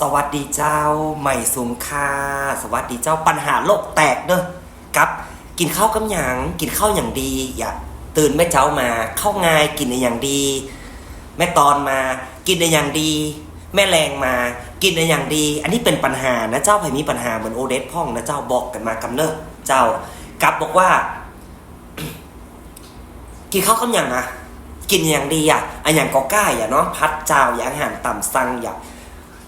สวัสดีเจ้าใหม่สูงค่าสวัสดีเจ้าปัญหาโลกแตกเด้อกับ กินข้าวกำหยังกินข้าวอย่างดี อย่าตื่นแม่เจ้ามาเข้างายกินในอย่างดี แม่ตอนมา กินในอย่างดี แม่แรงมา กินในอย่างดี อันนี้เป็นปัญหานะเจ้าไผ่มีปัญหาเหมือนโอเดสพ่องนะเจ้าบอกกันมากำเนิดเจ้ากลับบอกว่า กินข้าวกำหยังอะกินอย่างดีอะอันอย่างก็กล้าอย่าเนาะพัดเจ้าอย่าอาหารต่ำสั่งอย่า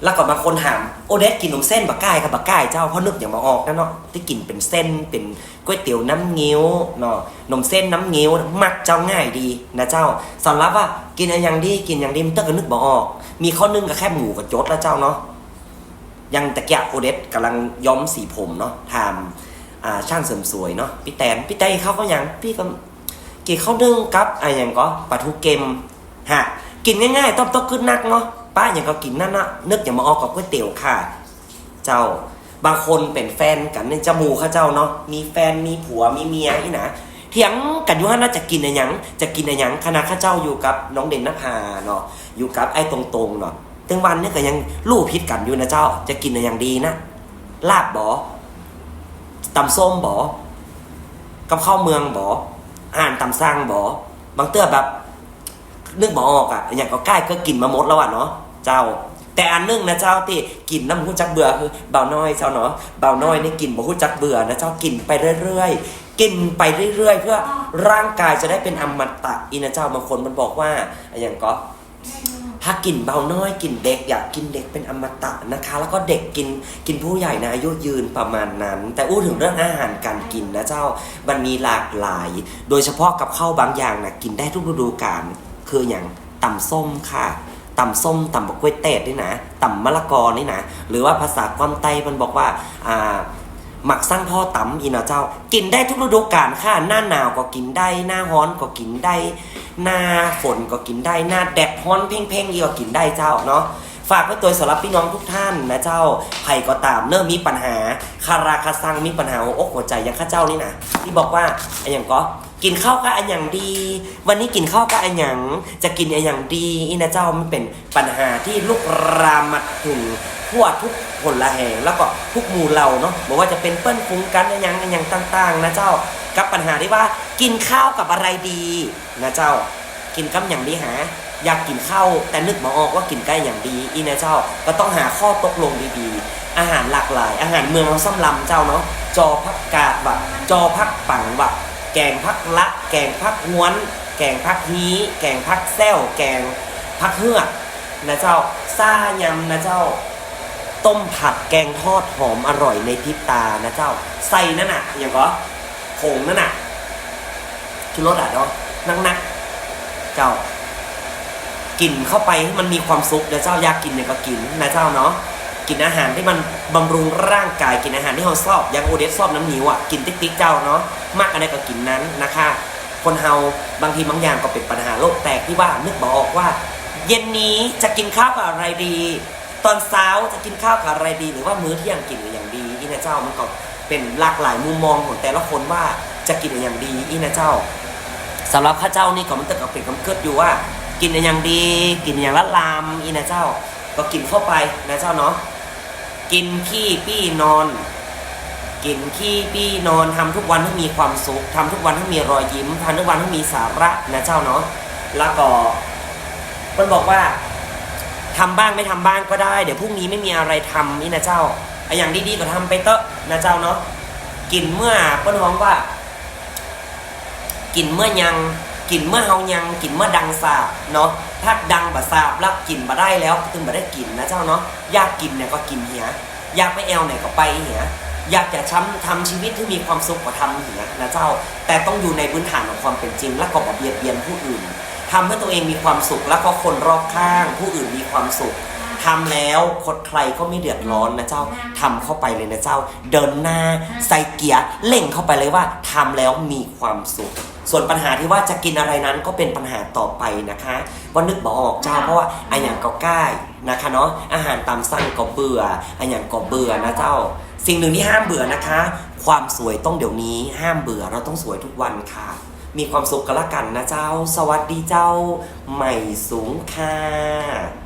แล้วก็บางคนถามโอเดสกินนมเส้นบักก่ายกับบักก่ายเจ้าเพราะนึกอย่างมาออกนะเนาะที่กินเป็นเส้นเป็นก๋วยเตี๋ยวน้ำเงี้ยวเนาะนมเส้นน้ำเงี้ยวมักเจ้าง่ายดีนะเจ้าสำหรับว่ากินอย่างดีกินอย่างดีมันต้องก็นึกบ่ออก มีข้อนึงกับแค่หมูกับจดแล้วเจ้าเนาะยังตะเกียบโอเดสกำลังย้อมสีผมเนาะทำช่างเสริมสวยเนาะพี่แตนพี่แตนเขาก็ยังพี่ก็กินข้าวนึ่งกับอะไรอย่างก็ปลาทูเกมฮะกินง่ายๆ ต้มต้มขึ้นนักเนาะ ป้าอย่างก็กินนั่นนะนึกอย่างมาออกกับก๋วยเตี๋ยวค่ะ เจ้าบางคนเป็นแฟนกันในจมูกเขาเจ้าเนาะมีแฟนมีผัวมีเมียนี่นะเถียงกันอยู่ฮะน่าจะกินอะไรยังจะกินอะไรยังคณะข้าเจ้าอยู่กับน้องเด่นนภาเนาะอยู่กับไอ้ตรงๆเนาะถึงวันนี้ก็ยังลู่พิษกันอยู่นะเจ้า จะกินอะไรอย่างดีนะลาบบอตำส้มบอกับข้าวเมืองบออาหารตำสร้างบอบางเตื้อแบบนึกบอออกอะอย่างก็ใกล้ก็กินมาหมดแล้วอะเนาะ เจ้า แต่อันนึงนะเจ้าที่กินน้ำหูจักเบื่อคือเบาน้อยเจ้าเนาะเบาน้อยนี่กินบ่หูจักเบื่อนะเจ้ากินไปเรื่อยๆ กินไปเรื่อยๆ เพื่อร่างกายจะได้เป็นอมตะอีนะเจ้าบางคนมันบอกว่าอย่างก็ถ้ากินเบาน้อยกินเด็กอยากกินเด็กเป็นอมตะนะคะ แล้วก็เด็กกินกินผู้ใหญ่นะอายุยืนประมาณนั้น แต่อู้ถึงเรื่องอาหารการกินนะเจ้ามันมีหลากหลาย โดยเฉพาะกับข้าวบางอย่างนะกินได้ทุกฤดูกาลคืออย่างตำส้มค่ะ ตำส้มตำบกกล้วยเตดนี่นะตำมะละกอนี่นะหรือว่าภาษาความไต้มันบอกว่าอ่าหมักสร้างพ่อตำอีนะเจ้า กินได้ทุกฤดูกาลค่ะ หน้าหนาวก็กินได้ หน้าร้อนก็กินได้ หน้าฝนก็กินได้ หน้าแดดร้อนเพ่งๆอีก็กินได้เจ้าเนาะ ฝากไว้ตัวสำหรับพี่น้องทุกท่านนะเจ้าใครก็ตามเนิ่มมีปัญหาคาราคาซังมีปัญหาหัวอกหัวใจอย่างข้าเจ้านี่นะที่บอกว่าไอันอย่างก็กินข้าวก็อันอย่างดี วันนี้กินข้าวก็อันอย่างจะกินอันอย่างดีอีนะเจ้ามันเป็นปัญหาที่ลุกรามมาถึงทั่วทุกผลละแห่งแล้วก็ทุกหมู่เหล่าเนาะบอกว่าจะเป็นเปิ้ลฟุ้งกันอันอย่างอันอย่างต่าง ๆ นะเจ้ากับปัญหาที่ว่ากินข้าวกับอะไรดีนะเจ้า กินกับอย่างดีหา อยากกินข้าวแต่นึกมาออกว่ากินใกล้อย่างดีอีนะเจ้าก็ต้องหาข้อตกลงดีๆ อาหารหลากหลาย อาหารเมืองเราซ้ำลำเจ้าเนาะจอพักกาดบะจอพักปังบะแกงพักละ แกงพักง้วน แกงพักฮีแกงพักแซวแกงพักเฮือกนะเจ้าซ่ายำนะเจ้า ต้มผัดแกงทอดหอมอร่อยในพริบตานะเจ้าใส่นั่นน่ะอย่างก็ผงนั่นน่ะชุรสอะเนาะนักๆเจ้า กินเข้าไปให้มันมีความสุขนะเจ้าอยากกินเนี่ยก็กินนะเจ้าเนาะกินอาหารที่มันบำรุงร่างกายกินอาหารที่เราชอบอยังโอเดสชอบน้ำหิวอะกินติ๊กติ๊กเจ้าเนาะมากอะไรก็กินนั้นนะคะ คนเฮาบางทีบางอย่างก็เป็นปัญหาโลกแตกที่ว่านึกบออกว่า เย็นนี้จะกินข้าวกับอะไรดี ตอนเช้าจะกินข้าวกับอะไรดี หรือว่ามื้อเที่ยงกินหรืออย่างดีอีนะเจ้ามันก็เป็นหลากหลายมุมมองของแต่ละคนว่าจะกินอย่างดีอีนะเจ้าสำหรับข้าเจ้านี่ก็มันตึกกับเป็นคำเกิดอยู่ว่า กินอย่างดี กินอย่างละลามอีนะเจ้า ก็กินเข้าไปนะเจ้าเนาะกินขี้ปี้นอน กินขี้ปี้นอนทำทุกวันให้มีความสุขทำทุกวันให้มีรอยยิ้มทำทุกวันให้มีสาระนะเจ้าเนาะแล้วก็มันบอกว่าทำบ้างไม่ทำบ้างก็ได้ เดี๋ยวพรุ่งนี้ไม่มีอะไรทำนี่นะเจ้าไออย่างดีๆก็ทำไปเตอะนะเจ้าเนาะกินเมื่อเปิ้นฮ้องว่า กินเมื่อยัง กินเมื่อเฮายังกินเมื่อดังสาบเนาะถ้าดังบะสาบแล้วกินมาได้แล้วตึงมาได้กินนะเจ้าเนาะอยากกินเนี่ยก็กินเหียอยากไปแอลไหนก็ไปเหียอยากจะช้ำทำชีวิตที่มีความสุขก็ทำเหียนะเจ้า แต่ต้องอยู่ในพื้นฐานของความเป็นจริง และก็บ่เบียดเบียนผู้อื่นทำให้ตัวเองมีความสุขแล้วก็คนรอบข้าง ผู้อื่นมีความสุขทำแล้วคนใครก็ไม่เดือดร้อนนะเจ้าทำเข้าไปเลยนะเจ้า เดินหน้าใส่เกียร์เล่งเข้าไปเลยว่าทำแล้วมีความสุข ส่วนปัญหาที่ว่าจะกินอะไรนั้นก็เป็นปัญหาต่อไปนะคะว่านึกบออกเจ้าเพราะว่าอันอย่างก็ใกล้นะคะเนาะอาหารตามสั่งก็เบื่ออันอย่างก็เบื่อนะเจ้า สิ่งหนึ่งที่ห้ามเบื่อนะคะ ความสวยต้องเดี๋ยวนี้ ห้ามเบื่อเราต้องสวยทุกวันค่ะ มีความสุขกันละกันนะเจ้า สวัสดีเจ้า ใหม่สูงค่ะ